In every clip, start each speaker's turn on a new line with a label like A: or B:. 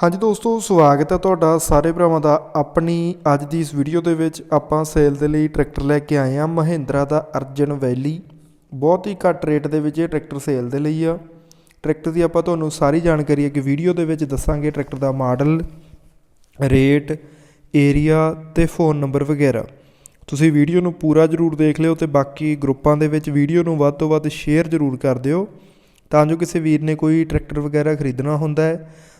A: ਹਾਂਜੀ ਦੋਸਤੋ, ਸਵਾਗਤ ਹੈ ਤੁਹਾਡਾ ਸਾਰੇ ਭਰਾਵਾਂ ਦਾ ਆਪਣੀ ਅੱਜ ਦੀ ਇਸ ਵੀਡੀਓ ਦੇ ਵਿੱਚ। ਆਪਾਂ ਸੇਲ ਦੇ ਲਈ ਟਰੈਕਟਰ ਲੈ ਕੇ ਆਏ ਹਾਂ, ਮਹਿੰਦਰਾ ਦਾ ਅਰਜਨ ਵੈਲੀ ਬਹੁਤ ਹੀ ਘੱਟ ਰੇਟ ਦੇ ਵਿੱਚ ਇਹ ਟਰੈਕਟਰ ਸੇਲ ਦੇ ਲਈ ਆ। ਟਰੈਕਟਰ ਦੀ ਆਪਾਂ ਤੁਹਾਨੂੰ ਸਾਰੀ ਜਾਣਕਾਰੀ ਅੱਗੇ ਵੀਡੀਓ ਦੇ ਵਿੱਚ ਦੱਸਾਂਗੇ ਟਰੈਕਟਰ ਦਾ ਮਾਡਲ ਰੇਟ ਏਰੀਆ ਤੇ ਫੋਨ ਨੰਬਰ ਵਗੈਰਾ। ਤੁਸੀਂ ਵੀਡੀਓ ਨੂੰ ਪੂਰਾ ਜ਼ਰੂਰ ਦੇਖ ਲਿਓ ਤੇ ਬਾਕੀ ਗਰੁੱਪਾਂ ਦੇ ਵਿੱਚ ਵੀਡੀਓ ਨੂੰ ਵੱਧ ਤੋਂ ਵੱਧ ਸ਼ੇਅਰ ਜ਼ਰੂਰ ਕਰ ਦਿਓ। ਤਾਂ ਜੋ ਕਿਸੇ ਵੀਰ ਨੇ ਕੋਈ ਟਰੈਕਟਰ ਵਗੈਰਾ ਖਰੀਦਣਾ ਹੁੰਦਾ ਹੈ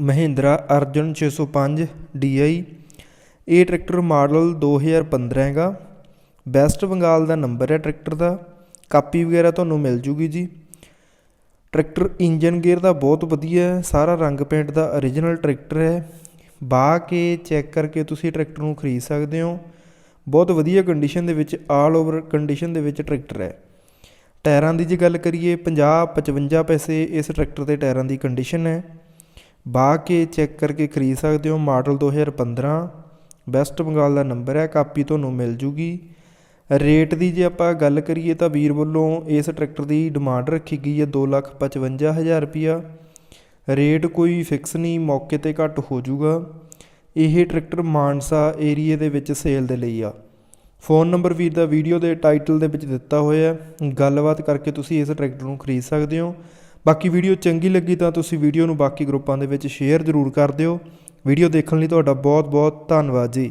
A: ਮਹਿੰਦਰਾ ਅਰਜਨ ਛੇ ਸੌ ਪੰਜ ਡੀ ਆਈ। ਇਹ ਟਰੈਕਟਰ ਮਾਡਲ 2015 ਹੈਗਾ। ਵੈਸਟ ਬੰਗਾਲ ਦਾ ਨੰਬਰ ਹੈ ਟਰੈਕਟਰ ਦਾ। ਕਾਪੀ ਵਗੈਰਾ ਤੁਹਾਨੂੰ ਮਿਲ ਜੂਗੀ ਜੀ। ਟਰੈਕਟਰ ਇੰਜਨ ਗੇਅਰ ਦਾ ਬਹੁਤ ਵਧੀਆ ਹੈ। ਸਾਰਾ ਰੰਗ ਪੇਂਟ ਦਾ origignal ਟਰੈਕਟਰ ਹੈ। ਬਾ ਕੇ ਚੈੱਕ ਕਰਕੇ ਤੁਸੀਂ ਟਰੈਕਟਰ ਨੂੰ ਖਰੀਦ ਸਕਦੇ ਹੋ। ਬਹੁਤ ਵਧੀਆ ਕੰਡੀਸ਼ਨ ਦੇ ਵਿੱਚ ਆਲ ਓਵਰ ਕੰਡੀਸ਼ਨ ਦੇ ਵਿੱਚ ਟਰੈਕਟਰ ਹੈ। ਟਾਇਰਾਂ ਦੀ ਜੇ ਗੱਲ ਕਰੀਏ 50 55 ਪੈਸੇ ਇਸ ਟਰੈਕਟਰ ਦੇ ਟਾਇਰਾਂ ਦੀ ਕੰਡੀਸ਼ਨ ਹੈ। ਬਾ ਕੇ ਚੈੱਕ ਕਰਕੇ ਖਰੀਦ ਸਕਦੇ ਹੋ। ਮਾਡਲ 2015 ਵੈਸਟ ਬੰਗਾਲ ਦਾ ਨੰਬਰ ਹੈ, ਕਾਪੀ ਤੁਹਾਨੂੰ ਮਿਲ ਜੂਗੀ। ਰੇਟ ਦੀ ਜੇ ਆਪਾਂ ਗੱਲ ਕਰੀਏ ਤਾਂ ਵੀਰ ਵੱਲੋਂ ਇਸ ਟਰੈਕਟਰ ਦੀ ਡਿਮਾਂਡ ਰੱਖੀ ਗਈ ਹੈ 255000 ਰੁਪਿਆ ਰੇਟ ਕੋਈ ਫਿਕਸ ਨਹੀਂ, ਮੌਕੇ ਤੇ ਘੱਟ ਹੋ ਜਾਊਗਾ ਇਹ ਟਰੈਕਟਰ ਮਾਨਸਾ ਏਰੀਏ ਦੇ ਵਿੱਚ ਸੇਲ ਦੇ ਲਈ ਆ। ਫੋਨ ਨੰਬਰ ਵੀਰ ਦਾ ਵੀਡੀਓ ਦੇ ਟਾਈਟਲ ਦੇ ਵਿੱਚ ਦਿੱਤਾ ਹੋਇਆ ਹੈ। ਗੱਲਬਾਤ ਕਰਕੇ ਤੁਸੀਂ ਇਸ ਟਰੈਕਟਰ ਨੂੰ ਖਰੀਦ ਸਕਦੇ ਹੋ। ਬਾਕੀ ਵੀਡੀਓ ਚੰਗੀ ਲੱਗੀ ਤਾਂ ਤੁਸੀਂ ਵੀਡੀਓ ਨੂੰ ਬਾਕੀ ਗਰੁੱਪਾਂ ਦੇ ਵਿੱਚ ਸ਼ੇਅਰ ਜ਼ਰੂਰ ਕਰ ਦਿਓ। ਵੀਡੀਓ ਦੇਖਣ ਲਈ ਤੁਹਾਡਾ ਬਹੁਤ ਬਹੁਤ ਧੰਨਵਾਦ ਜੀ।